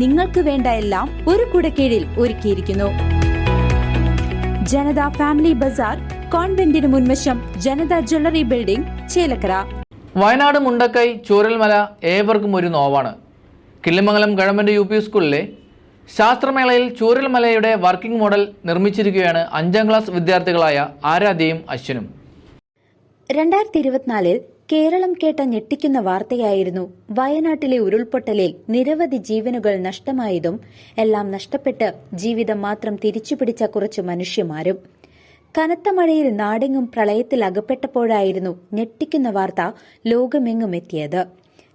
നിങ്ങൾക്ക് വേണ്ട എല്ലാം ഒരു കുടക്കീഴിൽ ഒരുക്കിയിരിക്കുന്നു. ജനത ഫാമിലി ബസാർ കോൺവെന്റിന് മുൻവശം ജനത ജ്വല്ലറി ബിൽഡിംഗ് ചേലക്കര. വയനാട് മുണ്ടക്കൈ ചൂരൽമല ഏവർക്കും ഒരു നോവാണ്. കിള്ളിമംഗലം ഗവൺമെന്റ് യു പി സ്കൂളിലെ ശാസ്ത്രമേളയിൽ ചൂരൽമലയുടെ വർക്കിംഗ് മോഡൽ നിർമ്മിച്ചിരിക്കുകയാണ് അഞ്ചാം ക്ലാസ് വിദ്യാർത്ഥികളായ ആരാധ്യയും അശ്വനും. രണ്ടായിരത്തി ഇരുപത്തിനാലിൽ കേരളം കേട്ട ഞെട്ടിക്കുന്ന വാർത്തയായിരുന്നു വയനാട്ടിലെ ഉരുൾപൊട്ടലിൽ നിരവധി ജീവനുകൾ നഷ്ടമായതും എല്ലാം നഷ്ടപ്പെട്ട് ജീവിതം മാത്രം തിരിച്ചുപിടിച്ച കുറച്ച് മനുഷ്യമാരും കനത്ത മഴയിൽ നാടെങ്ങും പ്രളയത്തിൽ അകപ്പെട്ടപ്പോഴായിരുന്നു ഞെട്ടിക്കുന്ന വാർത്ത ലോകമെങ്ങും എത്തിയത്.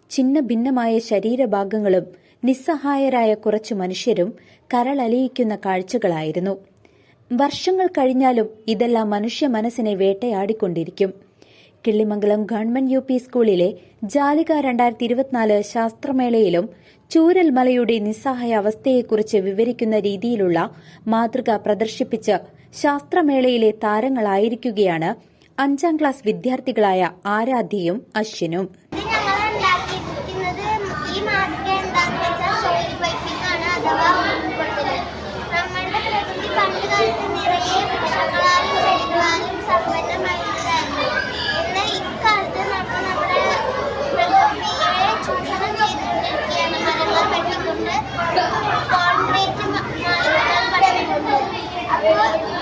ചിന്ന ഭിന്നമായ ശരീരഭാഗങ്ങളും നിസ്സഹായരായ കുറച്ച് മനുഷ്യരും കരളലിയിക്കുന്ന കാഴ്ചകളായിരുന്നു. വർഷങ്ങൾ കഴിഞ്ഞാലും ഇതെല്ലാം മനുഷ്യ മനസ്സിനെ വേട്ടയാടിക്കൊണ്ടിരിക്കും. കിള്ളിമംഗലം ഗവൺമെന്റ് യു പി സ്കൂളിലെ ജാലിക രണ്ടായിരത്തി ഇരുപത്തിനാല് ശാസ്ത്രമേളയിലും ചൂരൽ മലയുടെ നിസ്സഹായ അവസ്ഥയെക്കുറിച്ച് വിവരിക്കുന്ന രീതിയിലുള്ള മാതൃക പ്രദർശിപ്പിച്ച് ശാസ്ത്രമേളയിലെ താരങ്ങളായിരിക്കുകയാണ് അഞ്ചാം ക്ലാസ് വിദ്യാർത്ഥികളായ ആരാധ്യയും അശ്വിനും. Thank.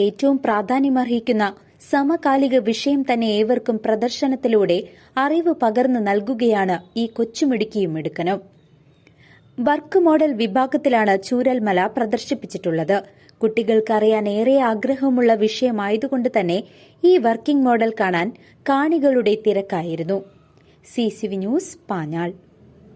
ഏറ്റവും പ്രാധാന്യമർഹിക്കുന്ന സമകാലിക വിഷയം തന്നെ ഏവർക്കും പ്രദർശനത്തിലൂടെ അറിവ് പകർന്നു നൽകുകയാണ് ഈ കൊച്ചുമിടുക്കിയും മിടുക്കനും. വർക്ക് മോഡൽ വിഭാഗത്തിലാണ് ചൂരൽമല പ്രദർശിപ്പിച്ചിട്ടുള്ളത്. കുട്ടികൾക്ക് അറിയാൻ ഏറെ ആഗ്രഹമുള്ള വിഷയമായതുകൊണ്ട് തന്നെ ഈ വർക്കിംഗ് മോഡൽ കാണാൻ കാണികളുടെ തിരക്കായിരുന്നു. C news Panjal.